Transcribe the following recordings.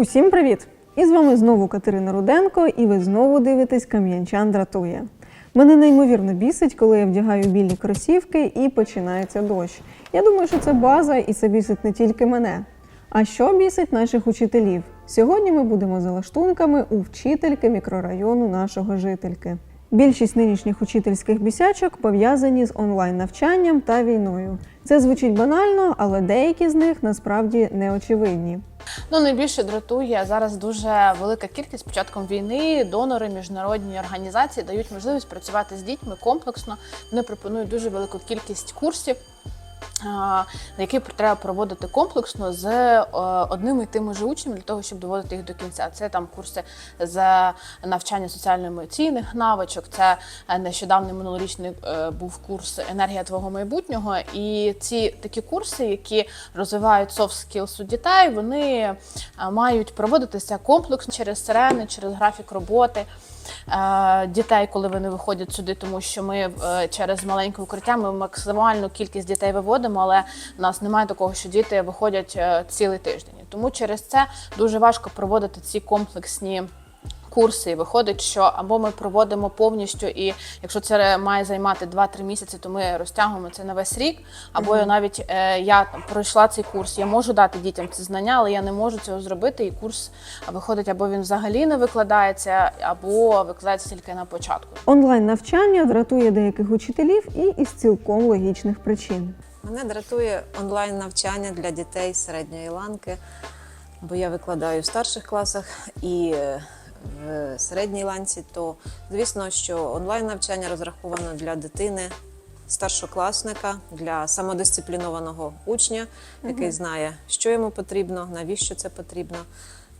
Усім привіт! І з вами знову Катерина Руденко, і ви знову дивитесь Кам'янчан дратує. Мене неймовірно бісить, коли я вдягаю білі кросівки і починається дощ. Я думаю, що це база, і це бісить не тільки мене. А що бісить наших учителів? Сьогодні ми будемо за лаштунками у вчительки мікрорайону нашого жительки. Більшість нинішніх учительських бісячок пов'язані з онлайн-навчанням та війною. Це звучить банально, але деякі з них насправді неочевидні. Ну, найбільше дратує зараз дуже велика кількість з початком війни. Донори, міжнародні організації дають можливість працювати з дітьми комплексно. Вони пропонують дуже велику кількість курсів. А, Які треба проводити комплексно з е, одними і тими ж учнями для того, щоб доводити їх до кінця. Це там курси з навчання соціально-емоційних навичок. Це е, нещодавний минулорічний е, був курс енергія твого майбутнього. І ці такі курси, які розвивають soft skills у дітей, вони е, мають проводитися комплексно через сирени, через графік роботи е, дітей, коли вони виходять сюди, тому що ми е, через маленьке укриття ми максимальну кількість дітей виводимо, але в нас немає такого, що діти виходять е, цілий тиждень. Тому через це дуже важко проводити ці комплексні. Курси І виходить, що або ми проводимо повністю, і якщо це має займати 2-3 місяці, то ми розтягуємо це на весь рік. Або я навіть е, я там пройшла цей курс, я можу дати дітям ці знання, але я не можу цього зробити. І курс виходить, або він взагалі не викладається, або викладається тільки на початку. Онлайн навчання дратує деяких учителів і із цілком логічних причин. Мене дратує онлайн навчання для дітей середньої ланки, бо я викладаю в старших класах і в середній ланці, то звісно, що онлайн навчання розраховано для дитини. Старшокласника для самодисциплінованого учня, який знає, що йому потрібно, навіщо це потрібно.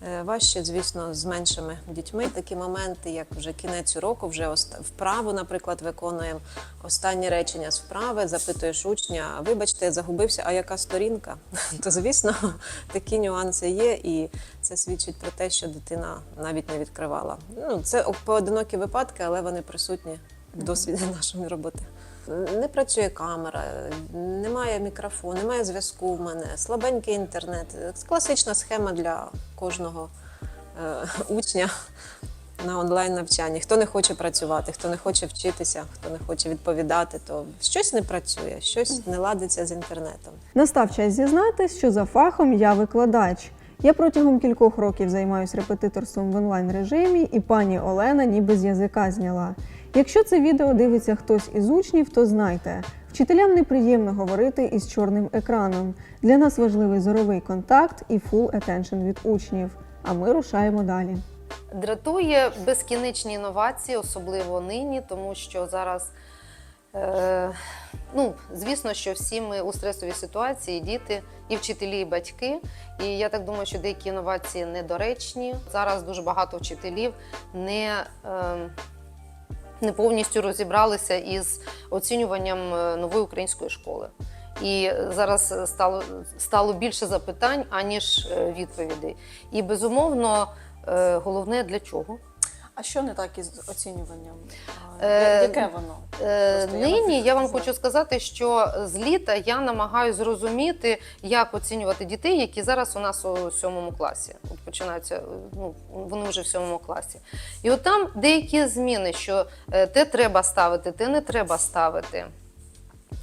Е, Важче, звісно, з меншими дітьми. Такі моменти, як вже кінець уроку, вже вправу, наприклад, виконуємо останні речення з вправи, запитуєш учня, вибачте, я загубився, а яка сторінка? То, звісно, такі нюанси є, і це свідчить про те, що дитина навіть не відкривала. Ну, це поодинокі випадки, але вони присутні в досвіді нашої роботи. Не працює камера, немає мікрофону, немає зв'язку в мене, слабенький інтернет. Класична схема для кожного е, учня на онлайн навчанні. Хто не хоче працювати, хто не хоче вчитися, хто не хоче відповідати, то щось не працює, щось не ладиться з інтернетом. Настав час зізнатись, що за фахом я викладач. Я протягом кількох років займаюся репетиторством в онлайн режимі, і пані Олена ніби з язика зняла. Якщо це відео дивиться хтось із учнів, то знайте, вчителям неприємно говорити із чорним екраном. Для нас важливий зоровий контакт і full attention від учнів. А ми рушаємо далі. Дратує безкінечні інновації, особливо нині, тому що зараз, е, ну, звісно, що всі ми у стресовій ситуації, діти, і вчителі, і батьки. І я так думаю, що деякі інновації недоречні. Зараз дуже багато вчителів не, е, не повністю розібралися із оцінюванням е, нової української школи. І зараз стало, стало більше запитань, аніж е, відповідей. І безумовно, головне для чого. А що не так із оцінюванням? Е, Яке воно? Е, Нині я вам хочу сказати, що з літа я намагаюся зрозуміти, як оцінювати дітей, які зараз у нас у сьомому класі. От починаються, ну вони вже в сьомому класі. І от там деякі зміни, що е, те треба ставити, те не треба ставити.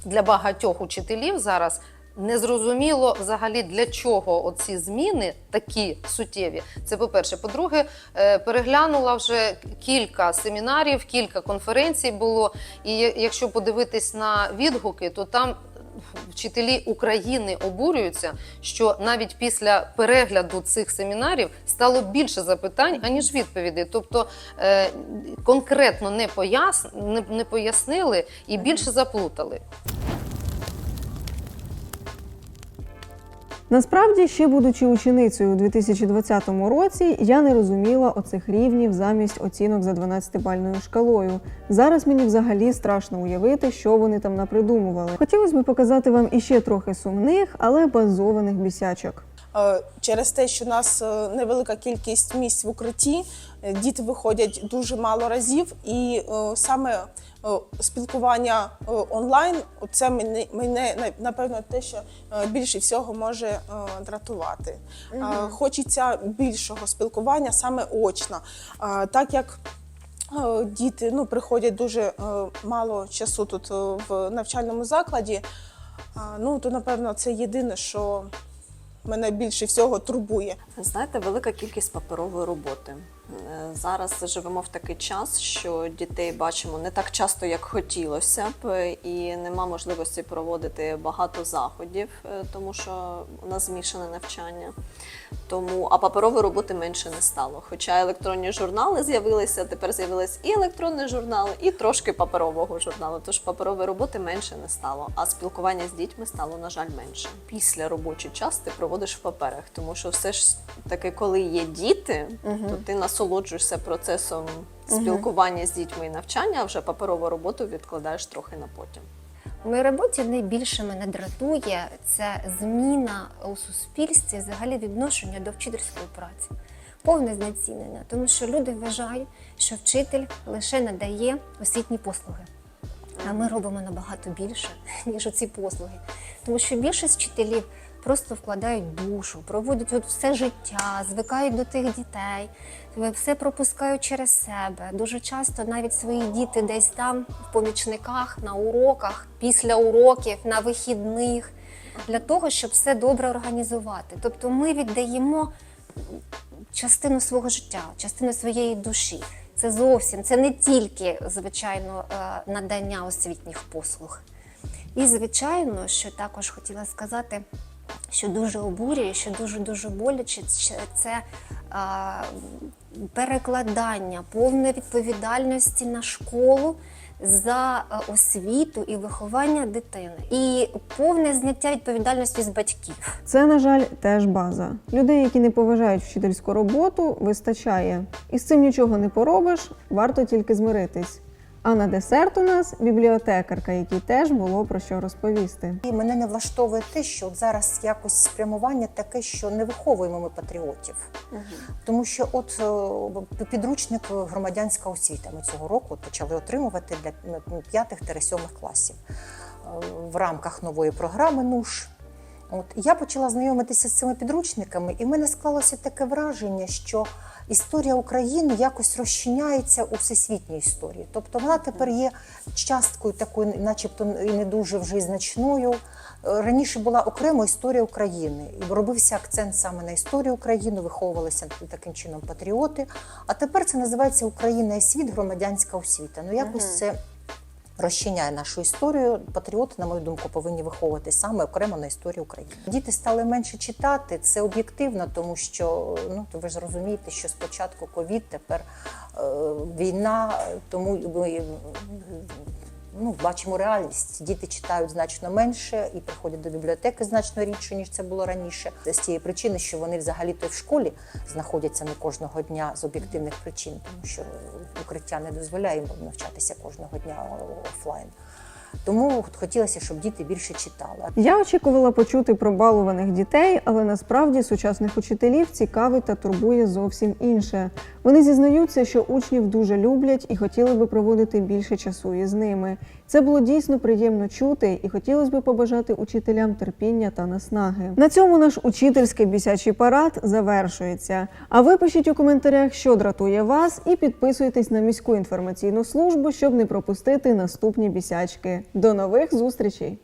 Для багатьох учителів зараз незрозуміло взагалі для чого оці зміни такі суттєві. Це по-перше. По-друге, е, переглянула вже кілька семінарів, кілька конференцій було. І якщо подивитись на відгуки, то там. Вчителі України обурюються, що навіть після перегляду цих семінарів стало більше запитань, аніж відповідей. Тобто е, конкретно не, пояс... не, не пояснили і більше заплутали. Насправді, ще будучи ученицею у 2020 році, я не розуміла оцих рівнів замість оцінок за 12-бальною шкалою. Зараз мені взагалі страшно уявити, що вони там напридумували. Хотілося б показати вам іще трохи сумних, але базованих бісячок. Е, Через те, що у нас е, невелика кількість місць в укритті, е, діти виходять дуже мало разів, і саме спілкування онлайн це мене, напевно те, що більше всього може дратувати. Е, Хочеться більшого спілкування саме очно, так як Діти ну, приходять дуже мало часу тут в навчальному закладі. Ну, то напевно це єдине, що мене більше всього турбує. Знаєте, велика кількість паперової роботи. Зараз живемо в такий час, що дітей бачимо не так часто, як хотілося б, і нема можливості проводити багато заходів, е, тому що у нас змішане навчання. Тому а паперової роботи менше не стало. Хоча електронні журнали з'явилися, тепер з'явились і електронні журнали, і трошки паперового журналу. Тож паперової роботи менше не стало. А спілкування з дітьми стало, на жаль, менше. Після робочий час ти проводиш в паперах, тому що все ж таки, коли є діти, то ти насолоджуєшся процесом спілкування з дітьми і навчання, а вже паперову роботу відкладаєш трохи на потім. У моїй роботі найбільше мене дратує це зміна у суспільстві взагалі відношення до вчительської праці. Повне знецінення, тому що люди вважають, що вчитель лише надає освітні послуги. А ми робимо набагато більше, ніж оці послуги. Тому що більшість вчителів просто вкладають душу, проводять от все життя, звикають до тих дітей, все пропускають через себе. Дуже часто навіть свої діти десь там в помічниках, на уроках, після уроків, на вихідних, для того, щоб все добре організувати. Тобто ми віддаємо частину свого життя, частину своєї душі. Це зовсім це не тільки звичайно е, надання освітніх послуг. І звичайно, що також хотіла сказати, що дуже обурює, що дуже дуже боляче, це- а, перекладання повної відповідальності на школу за освіту і виховання дитини, і повне зняття відповідальності з батьків. Це, на жаль, теж база. Людей, які не поважають вчительську роботу, вистачає. І з цим нічого не поробиш, варто тільки змиритись. А на десерт у нас бібліотекарка, якій теж було про що розповісти. І мене не влаштовує те, що от зараз якось спрямування таке, що не виховуємо ми патріотів. Тому що от е, підручник громадянська освіта ми цього року почали отримувати для 5-7 класів е, в рамках нової програми НУШ. От я почала знайомитися з цими підручниками, і в мене склалося таке враження, що історія України якось розчиняється у всесвітній історії. Тобто вона тепер є часткою такою, начебто і не дуже вже значною. Е, Раніше була окрема історія України, і робився акцент саме на історію України, виховувалися таким чином патріоти. А тепер це називається Україна і світ, громадянська освіта. Ну якось це розчиняє нашу історію. Патріоти, на мою думку, повинні виховувати саме окремо на історію України. Діти стали менше читати. Це об'єктивно, тому що ну то ви ж розумієте, що спочатку ковід, тепер е, війна, тому ми ну, бачимо реальність. Діти читають значно менше і приходять до бібліотеки значно рідше, ніж це було раніше. З тієї причини, що вони взагалі то в школі знаходяться не кожного дня з об'єктивних причин, тому що укриття не дозволяє їм навчатися кожного дня офлайн. Тому хотілося, щоб діти більше читали. Я очікувала почути про балуваних дітей, але насправді сучасних учителів цікавить та турбує зовсім інше. Вони зізнаються, що учнів дуже люблять і хотіли би проводити більше часу із ними. Це було дійсно приємно чути, і хотілося б побажати учителям терпіння та наснаги. На цьому наш учительський бісячий парад завершується. А ви пишіть у коментарях, що дратує вас, і підписуйтесь на міську інформаційну службу, щоб не пропустити наступні бісячки. До нових зустрічей!